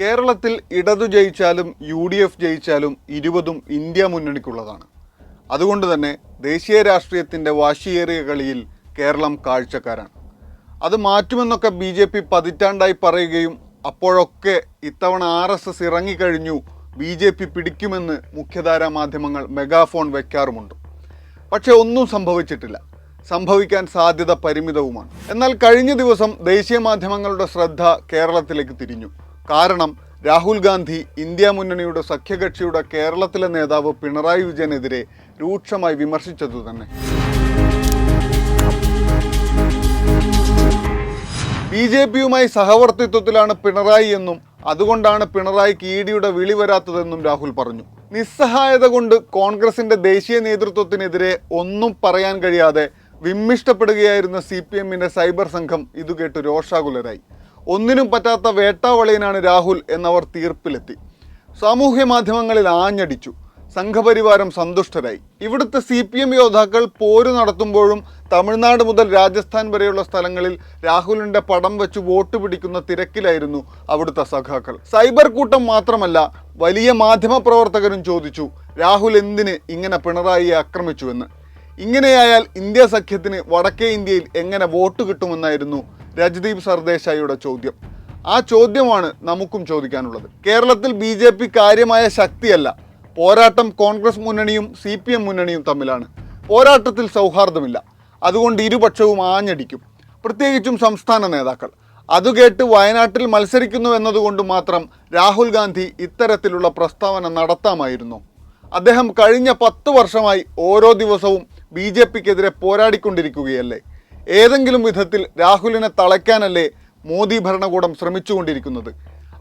കേരളത്തിൽ ഇടതു ജയിച്ചാലും യു ഡി എഫ് ജയിച്ചാലും ഇരുപതും ഇന്ത്യ മുന്നണിക്കുള്ളതാണ്. അതുകൊണ്ട് തന്നെ ദേശീയ രാഷ്ട്രീയത്തിന്റെ വാശിയേറിയ കളിയിൽ കേരളം കാഴ്ചക്കാരാണ്. അത് മാറ്റുമെന്നൊക്കെ ബി ജെ പി പതിറ്റാണ്ടായി പറയുകയും അപ്പോഴൊക്കെ ഇത്തവണ ആർ എസ് എസ് ഇറങ്ങിക്കഴിഞ്ഞു ബി ജെ പി പിടിക്കുമെന്ന് മുഖ്യധാരാ മാധ്യമങ്ങൾ മെഗാഫോൺ വയ്ക്കാറുമുണ്ട് പക്ഷേ ഒന്നും സംഭവിച്ചിട്ടില്ല. സംഭവിക്കാൻ സാധ്യത പരിമിതവുമാണ്. എന്നാൽ കഴിഞ്ഞ ദിവസം ദേശീയ മാധ്യമങ്ങളുടെ ശ്രദ്ധ കേരളത്തിലേക്ക് തിരിഞ്ഞു. കാരണം രാഹുൽ ഗാന്ധി ഇന്ത്യ മുന്നണിയുടെ സഖ്യകക്ഷിയുടെ കേരളത്തിലെ നേതാവ് പിണറായി വിജയനെതിരെ രൂക്ഷമായി വിമർശിച്ചതു തന്നെ. ബി ജെ പിയുമായി സഹവർത്തിത്വത്തിലാണ് പിണറായി എന്നും അതുകൊണ്ടാണ് പിണറായിക്ക് ഇ ഡിയുടെ വിളി വരാത്തതെന്നും രാഹുൽ പറഞ്ഞു. നിസ്സഹായത കൊണ്ട് കോൺഗ്രസിന്റെ ദേശീയ നേതൃത്വത്തിനെതിരെ ഒന്നും പറയാൻ കഴിയാതെ വിമ്മിഷ്ടപ്പെടുകയായിരുന്ന സി പി എമ്മിന്റെ സൈബർ സംഘം ഇതുകേട്ട് രോഷാകുലരായി. ഒന്നിനും പറ്റാത്ത വേട്ടാവളിയനാണ് രാഹുൽ എന്നവർ തീർപ്പിലെത്തി. സാമൂഹ്യ മാധ്യമങ്ങളിൽ ആഞ്ഞടിച്ചു. സംഘപരിവാരം സന്തുഷ്ടരായി. ഇവിടുത്തെ സി പി എം യോദ്ധാക്കൾ പോര് നടത്തുമ്പോഴും തമിഴ്നാട് മുതൽ രാജസ്ഥാൻ വരെയുള്ള സ്ഥലങ്ങളിൽ രാഹുലിന്റെ പടം വെച്ച് വോട്ട് പിടിക്കുന്ന തിരക്കിലായിരുന്നു അവിടുത്തെ സഖാക്കൾ. സൈബർ കൂട്ടം മാത്രമല്ല വലിയ മാധ്യമ പ്രവർത്തകരും ചോദിച്ചു രാഹുൽ എന്തിന് ഇങ്ങനെ പിണറായി ആക്രമിച്ചുവെന്ന്? ഇങ്ങനെയായാൽ ഇന്ത്യ സഖ്യത്തിന് വടക്കേ ഇന്ത്യയിൽ എങ്ങനെ വോട്ട് കിട്ടുമെന്നായിരുന്നു രജ്ദീപ് സർദേശായിയുടെ ചോദ്യം. ആ ചോദ്യമാണ് നമുക്കും ചോദിക്കാനുള്ളത്. കേരളത്തിൽ ബി ജെ പി കാര്യമായ ശക്തിയല്ല. പോരാട്ടം കോൺഗ്രസ് മുന്നണിയും സി പി എം മുന്നണിയും തമ്മിലാണ്. പോരാട്ടത്തിൽ സൗഹാർദ്ദമില്ല. അതുകൊണ്ട് ഇരുപക്ഷവും ആഞ്ഞടിക്കും. പ്രത്യേകിച്ചും സംസ്ഥാന നേതാക്കൾ. അത് കേട്ട് വയനാട്ടിൽ മത്സരിക്കുന്നു എന്നതുകൊണ്ട് മാത്രം രാഹുൽ ഗാന്ധി ഇത്തരത്തിലുള്ള പ്രസ്താവന നടത്താമായിരുന്നു. അദ്ദേഹം കഴിഞ്ഞ പത്ത് വർഷമായി ഓരോ ദിവസവും ബി ജെ പിക്കെതിരെ പോരാടിക്കൊണ്ടിരിക്കുകയല്ലേ? ഏതെങ്കിലും വിധത്തിൽ രാഹുലിനെ തളയ്ക്കാനല്ലേ മോദി ഭരണകൂടം ശ്രമിച്ചുകൊണ്ടിരിക്കുന്നത്?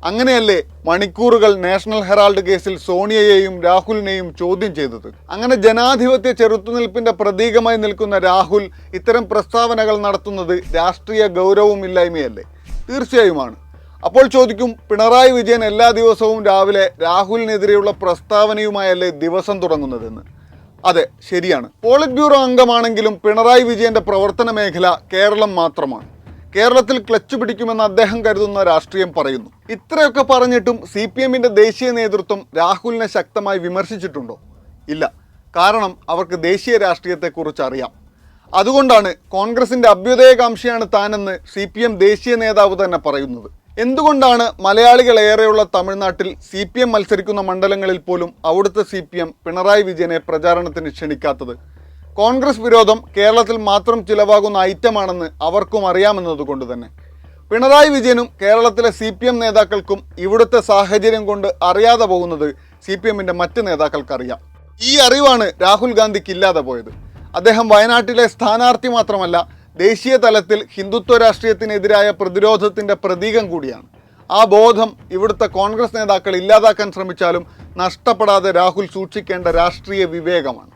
അങ്ങനെയല്ലേ മണിക്കൂറുകൾ നാഷണൽ ഹെറാൾഡ് കേസിൽ സോണിയയെയും രാഹുലിനെയും ചോദ്യം ചെയ്തത്? അങ്ങനെ ജനാധിപത്യ ചെറുത്തുനിൽപ്പിന്റെ പ്രതീകമായി നിൽക്കുന്ന രാഹുൽ ഇത്തരം പ്രസ്താവനകൾ നടത്തുന്നത് രാഷ്ട്രീയ ഗൗരവമില്ലായ്മയല്ലേ തീർച്ചയായുമാണ്. അപ്പോൾ ചോദിക്കും പിണറായി വിജയൻ എല്ലാ ദിവസവും രാവിലെ രാഹുലിനെതിരെയുള്ള പ്രസ്താവനയുമായല്ലേ ദിവസം തുടങ്ങുന്നതെന്ന്? അതെ ശരിയാണ്. പോളിറ്റ് ബ്യൂറോ അംഗമാണെങ്കിലും പിണറായി വിജയന്റെ പ്രവർത്തന മേഖല കേരളം മാത്രമാണ്. കേരളത്തിൽ ക്ലച്ച് പിടിക്കുമെന്ന് അദ്ദേഹം കരുതുന്ന രാഷ്ട്രീയം പറയുന്നു. ഇത്രയൊക്കെ പറഞ്ഞിട്ടും സി പി എമ്മിന്റെ ദേശീയ നേതൃത്വം രാഹുലിനെ ശക്തമായി വിമർശിച്ചിട്ടുണ്ടോ? ഇല്ല. കാരണം അവർക്ക് ദേശീയ രാഷ്ട്രീയത്തെക്കുറിച്ച് അറിയാം. അതുകൊണ്ടാണ് കോൺഗ്രസിന്റെ അഭ്യുദയകാംക്ഷിയാണ് താനെന്ന് സി പി എം ദേശീയ നേതാവ് തന്നെ പറയുന്നത്. എന്തുകൊണ്ടാണ് മലയാളികൾ ഏറെയുള്ള തമിഴ്നാട്ടിൽ സി പി എം മത്സരിക്കുന്ന മണ്ഡലങ്ങളിൽ പോലും അവിടുത്തെ സി പി എം പിണറായി വിജയനെ പ്രചാരണത്തിന് ക്ഷണിക്കാത്തത്? കോൺഗ്രസ് വിരോധം കേരളത്തിൽ മാത്രം ചിലവാകുന്ന ഐറ്റമാണെന്ന് അവർക്കും അറിയാമെന്നതുകൊണ്ട് തന്നെ. പിണറായി വിജയനും കേരളത്തിലെ സി പി എം നേതാക്കൾക്കും ഇവിടുത്തെ സാഹചര്യം കൊണ്ട് അറിയാതെ പോകുന്നത് സി പി എമ്മിന്റെ മറ്റ് നേതാക്കൾക്കറിയാം. ഈ അറിവാണ് രാഹുൽ ഗാന്ധിക്ക് ഇല്ലാതെ പോയത്. അദ്ദേഹം വയനാട്ടിലെ സ്ഥാനാർത്ഥി മാത്രമല്ല ദേശീയ തലത്തിൽ ഹിന്ദുത്വ രാഷ്ട്രീയത്തിനെതിരായ പ്രതിരോധത്തിന്റെ പ്രതീകം കൂടിയാണ്. ആ ബോധം ഇവിടുത്തെ കോൺഗ്രസ് നേതാക്കൾ ഇല്ലാതാക്കാൻ ശ്രമിച്ചാലും നഷ്ടപ്പെടാതെ രാഹുൽ സൂക്ഷിക്കേണ്ട രാഷ്ട്രീയ വിവേകമാണ്.